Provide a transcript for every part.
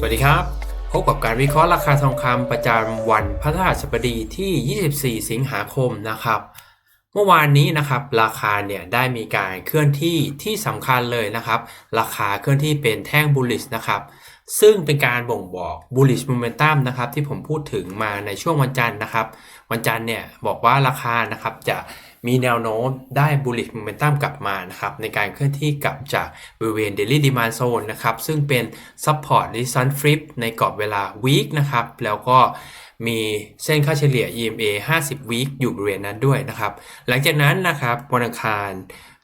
สวัสดีครับ พบกับการวิเคราะห์ราคาทองคำประจำวันพฤหัสบดีที่ 24 สิงหาคมนะครับ เมื่อวานนี้นะครับ ราคาเนี่ยได้มีการเคลื่อนที่ที่สำคัญเลยนะครับ ราคาเคลื่อนที่เป็นแท่งบูลลิชนะครับ ซึ่งเป็นการบ่งบอก bullish momentum นะครับที่ผมพูดถึงมาในช่วงวันจันทร์นะครับ วันจันทร์เนี่ยบอกว่าราคานะครับจะมีแนวโน้มได้ bullish momentum กลับมานะครับในการเคลื่อนที่กลับจากบริเวณ daily demand zone นะครับซึ่งเป็น support resistance flip ในกรอบเวลา week นะครับแล้วก็มีเส้นค่าเฉลี่ย EMA 50 week อยู่บริเวณนั้นด้วยนะครับ หลังจากนั้นนะครับวันอังคาร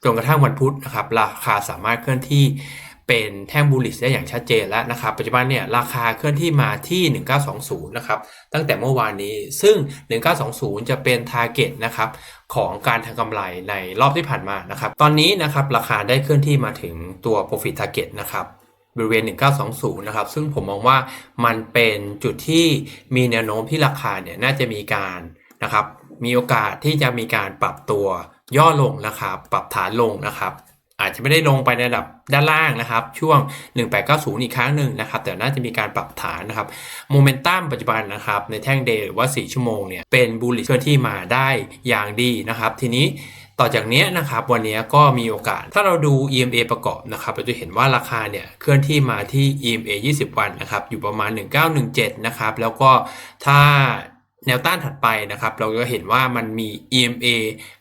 จนกระทั่งวันพุธนะครับราคาสามารถเคลื่อนที่ เป็นแท่งบูลลิชได้อย่างชัดเจนแล้วนะครับ ปัจจุบันเนี่ยราคาเคลื่อนที่มาที่ 1920 นะครับ ตั้งแต่เมื่อวานนี้ ซึ่ง 1920 จะเป็น t a r g e t นะครับของการทำกำไรในรอบที่ผ่านมานะครับ ตอนนี้นะครับราคาได้เคลื่อนที่มาถึงตัว profit target นะครับบริเวณ 1920 นะครับ ซึ่งผมมองว่ามันเป็นจุดที่มีแนวโน้มที่ราคาเนี่ยน่าจะมีการนะครับ มีโอกาสที่จะมีการปรับตัวย่อลงนะครับ ปรับฐานลงนะครับ อาจจะไม่ได้ลงไปในระดับด้านล่างนะครับ ช่วง 1890 อีกครั้งหนึ่งนะครับ แต่น่าจะมีการปรับฐานนะครับโมเมนตัมปัจจุบันนะครับ ในแท่งเดย์หรือว่า 4 ชั่วโมงเนี่ยเป็นบูลลิชเคลื่อนที่มาได้อย่างดีนะครับ ทีนี้ต่อจากนี้นะครับวันนี้ก็มีโอกาส ถ้าเราดู EMA ประกอบนะครับเราจะเห็นว่าราคาเนี่ยเคลื่อนที่มาที่ EMA 20 วันนะครับอยู่ประมาณ 1917 นะครับแล้วก็ถ้า แนวต้านถัดไปนะครับ เราจะเห็นว่ามันมี EMA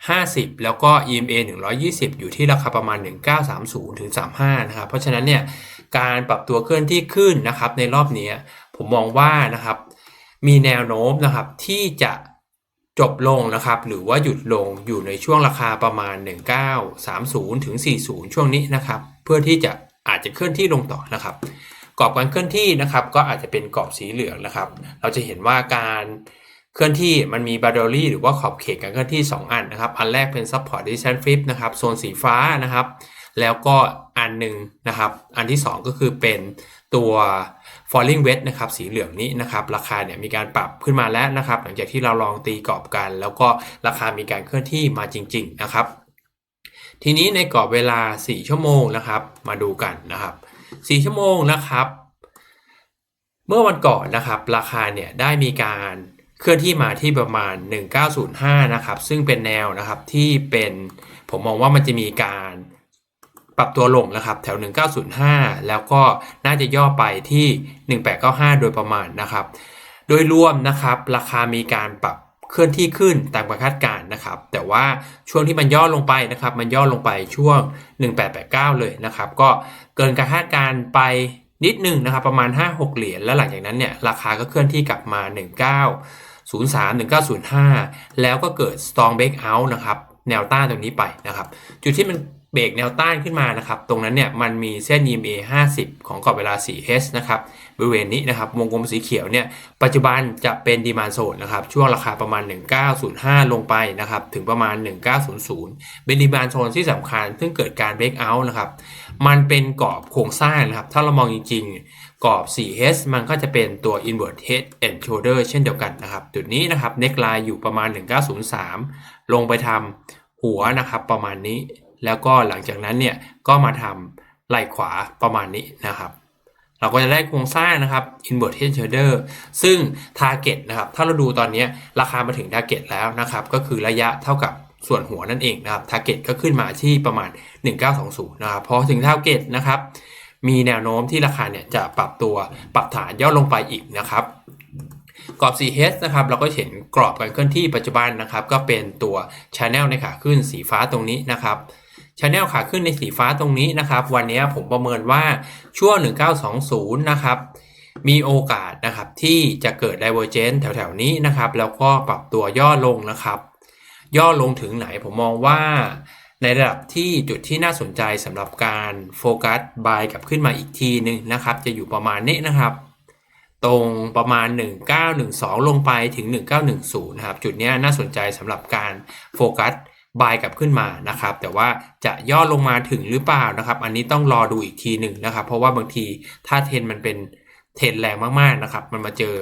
50 แล้วก็ EMA 120 อยู่ที่ราคาประมาณ 1930ถึง35 นะครับ เพราะฉะนั้นเนี่ยการปรับตัวเคลื่อนที่ขึ้นนะครับ ในรอบนี้ผมมองว่านะครับ มีแนวโน้มนะครับที่จะจบลงนะครับ หรือว่าหยุดลงอยู่ในช่วงราคาประมาณ 1930ถึง40 ช่วงนี้นะครับ เพื่อที่จะอาจจะเคลื่อนที่ลงต่อนะครับกรอบการเคลื่อนที่นะครับ ก็อาจจะเป็นกรอบสีเหลืองนะครับ เราจะเห็นว่าการ เคลื่อนที่มันมีบาร์ดอรี่หรือว่าขอบเขตการเคลื่อนที่ 2 อันนะครับ อันแรกเป็น support resistance flip นะครับโซนสีฟ้านะครับ แล้วก็อันหนึ่งนะครับ อันที่ 2 ก็คือเป็นตัว falling wedge นะครับสีเหลืองนี้นะครับ ราคาเนี่ยมีการปรับขึ้นมาแล้วนะครับ หลังจากที่เราลองตีกรอบกัน แล้วก็ราคามีการเคลื่อนที่มาจริง ๆ นะครับ ทีนี้ในกรอบเวลา 4 ชั่วโมงนะครับ มาดูกันนะครับ 4 ชั่วโมงนะครับ เมื่อวันก่อนนะครับ ราคาเนี่ยได้มีการ เคลื่อนที่มาที่ประมาณ 1905 นะครับ ซึ่งเป็นแนวนะครับที่เป็นผมมองว่ามันจะมีการปรับตัวลงนะครับแถว 1905 แล้วก็น่าจะย่อไปที่ 1895 โดยประมาณนะครับ โดยรวมนะครับราคามีการปรับเคลื่อนที่ขึ้นตามคาดการณ์นะครับ แต่ว่าช่วงที่มันย่อลงไปนะครับ มันย่อลงไปช่วง 1889 เลยนะครับ ก็เกินการคาดการณ์ไปนิดหนึ่งนะครับประมาณ 5-6 เหรียญแล้วหลังจากนั้นเนี่ยราคาก็เคลื่อนที่กลับมา 0.31905 แล้วก็เกิด strong breakout นะครับ แนวต้านตรงนี้ไปนะครับ จุดที่มัน เบรกแนวต้านขึ้นมานะครับ ตรงนั้นเนี่ยมันมีเส้น EMA 50 ของกรอบเวลา 4H นะครับ บริเวณนี้นะครับ วงกลมสีเขียวเนี่ย ปัจจุบันจะเป็นดีมานโซนนะครับ ช่วงราคาประมาณ 1905 ลงไปนะครับ ถึงประมาณ 1900 เป็นดีมานโซนที่สำคัญ ซึ่งเกิดการเบรกเอาท์นะครับ มันเป็นกรอบโครงสร้างนะครับ ถ้าเรามองจริงๆกรอบ 4H มันก็จะเป็นตัว invert head and shoulder เช่นเดียวกันนะครับ จุดนี้นะครับ neck line อยู่ประมาณ 1903 ลงไปทำหัวนะครับประมาณนี้ แล้วก็หลังจากนั้นเนี่ยก็มาทำไหล่ขวาประมาณนี้นะครับ เราก็จะได้โครงสร้างนะครับ invert head shoulder ซึ่ง target นะครับ ถ้าเราดูตอนนี้ราคามาถึง target แล้วนะครับ ก็คือระยะเท่ากับส่วนหัวนั่นเองนะครับ target ก็ขึ้นมาที่ประมาณ 1920 นะครับ พอถึง target นะครับ มีแนวโน้มที่ราคาเนี่ยจะปรับตัวปรับฐานย่อลงไปอีกนะครับกรอบ 4H นะครับเราก็เห็นกรอบการเคลื่อนที่ปัจจุบันนะครับ ก็เป็นตัว Channel ในขาขึ้นสีฟ้าตรงนี้นะครับ Channel ขาขึ้นในสีฟ้าตรงนี้นะครับ วันนี้ผมประเมินว่าช่วง 1920 นะครับ มีโอกาสนะครับที่จะเกิด Divergence แถวๆ นี้นะครับ แล้วก็ปรับตัวย่อลงนะครับ ย่อลงถึงไหนผมมองว่าในระดับที่จุดที่น่าสนใจสำหรับการโฟกัสบายกลับขึ้นมาอีกทีหนึ่งนะครับ จะอยู่ประมาณนี้นะครับ ตรงประมาณ 1912 ลงไปถึง 1910นะครับจุดนี้น่าสนใจสำหรับการโฟกัส บายกลับขึ้นมานะครับ แต่ว่าจะย่อลงมาถึงหรือเปล่านะครับ อันนี้ต้องรอดูอีกทีหนึ่งนะครับ เพราะว่าบางทีถ้าเทรนมันเป็นเทรนแรงมากๆนะครับ มันมาเจอ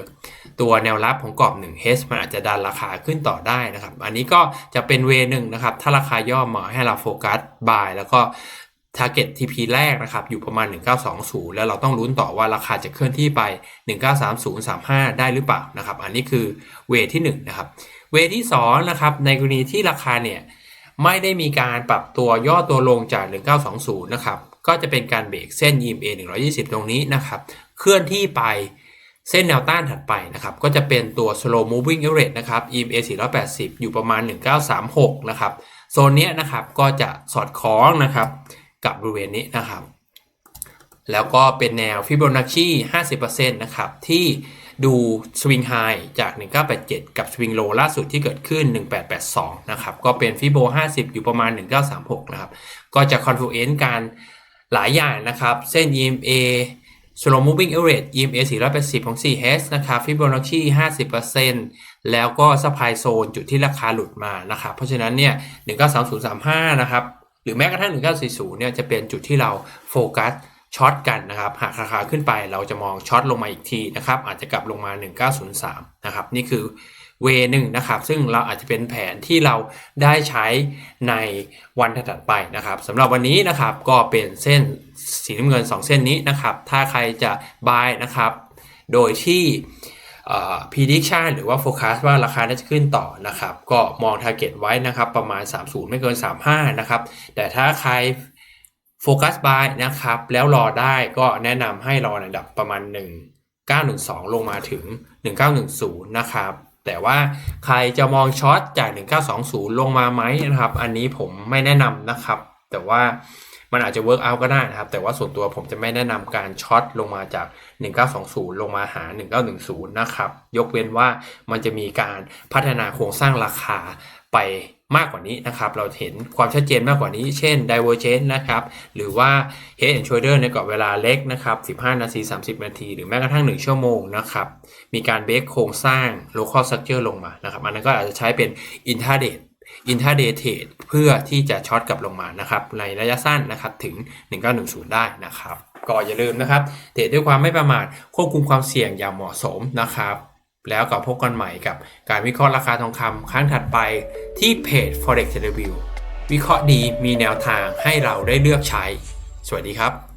ตัวแนวรับของกรอบ 1 H มันอาจจะดันราคาขึ้นต่อได้นะครับ อันนี้ก็จะเป็นเวนึงนะครับ ถ้าราคาย่อมาให้เราโฟกัสบายแล้วก็ target TP แรกนะครับ อยู่ประมาณ 1920 แล้วเราต้องลุ้นต่อว่าราคาจะเคลื่อนที่ไป 193035 ได้หรือเปล่านะครับ อันนี้คือเวที่1นะครับ เวทที่2นะครับ ในกรณีที่ราคาเนี่ย ไม่ได้มีการปรับตัวย่อตัวลงจาก 1920 นะครับ ก็จะเป็นการเบรกเส้น EMA 120 ตรงนี้นะครับ เคลื่อนที่ไปเส้นแนวต้านถัดไปนะครับ ก็จะเป็นตัว slow moving average นะครับ EMA 480 อยู่ประมาณ 1936 นะครับ โซนเนี้ยนะครับก็จะสอดคล้องนะครับกับบริเวณนี้นะครับ แล้วก็เป็นแนวฟิโบนัชชี 50%นะครับที่ ดูสวิงไฮจาก 1987 กับสวิงโลล่าสุดที่เกิดขึ้น 1882 นะครับ ก็เป็นฟิโบ 50 อยู่ประมาณ 1936 นะครับ ก็จะคอนฟ l เ e น c ์การหลายอย่างนะครับ เส้น EMA slow moving average EMA 480 ของ 4H นะครับ Fibonacci 50%แล้วก็ supply zone จุดที่ราคาหลุดมานะครับ เพราะฉะนั้นเนี่ย 193035 นะครับ หรือแม้กระทั่ง 1940 เนี่ย จะเป็นจุดที่เราโฟกัส ช็อตกันนะครับหากราคาขึ้นไปเราจะมองช็อตลงมาอีกทีนะครับอาจจะกลับลงมา 1903 นะครับนี่คือเวหนึ่งนะครับซึ่งเราอาจจะเป็นแผนที่เราได้ใช้ในวันถัดไปนะครับสำหรับวันนี้นะครับก็เป็นเส้นสีน้ำเงิน 2 เส้นนี้นะครับถ้าใครจะ buy นะครับโดยที่ prediction หรือว่า forecast ว่าราคาน่าจะขึ้นต่อนะครับ ก็มอง target ไว้นะครับประมาณ 30 ไม่เกิน 35 นะครับ แต่ถ้าใคร โฟกัสบายนะครับ แล้วรอได้ก็แนะนำให้รอในระดับประมาณ 1912 ลงมาถึง 1910 นะครับ แต่ว่าใครจะมองช็อตจาก 1920 ลงมาไหมนะครับ อันนี้ผมไม่แนะนำนะครับ แต่ว่า มันอาจจะ work out ก็ได้นะครับ แต่ว่าส่วนตัวผมจะไม่แนะนำการช็อตลงมาจาก 1920 ลงมาหา 1910 นะครับ ยกเว้นว่ามันจะมีการพัฒนาโครงสร้างราคาไปมากกว่านี้นะครับ เราเห็นความชัดเจนมากกว่านี้ เช่น divergence นะครับ หรือว่า head and shoulder ในกรอบเวลาเล็กนะครับ 15 นาที 30 นาที หรือแม้กระทั่ง 1 ชั่วโมงนะครับ มีการเบรกโครงสร้าง local structure ลงมานะครับ อันนั้นก็อาจจะใช้เป็น intraday intraday trade เพื่อที่จะช็อตกลับลงมานะครับในระยะสั้นนะครับถึง 1910 ได้นะครับก็อย่าลืมนะครับเทรดด้วยความไม่ประมาทควบคุมความเสี่ยงอย่างเหมาะสมนะครับ แล้วก็พบกันใหม่กับการวิเคราะห์ราคาทองคำครั้งถัดไปที่เพจ forex review วิเคราะห์ดีมีแนวทางให้เราได้เลือกใช้ สวัสดีครับ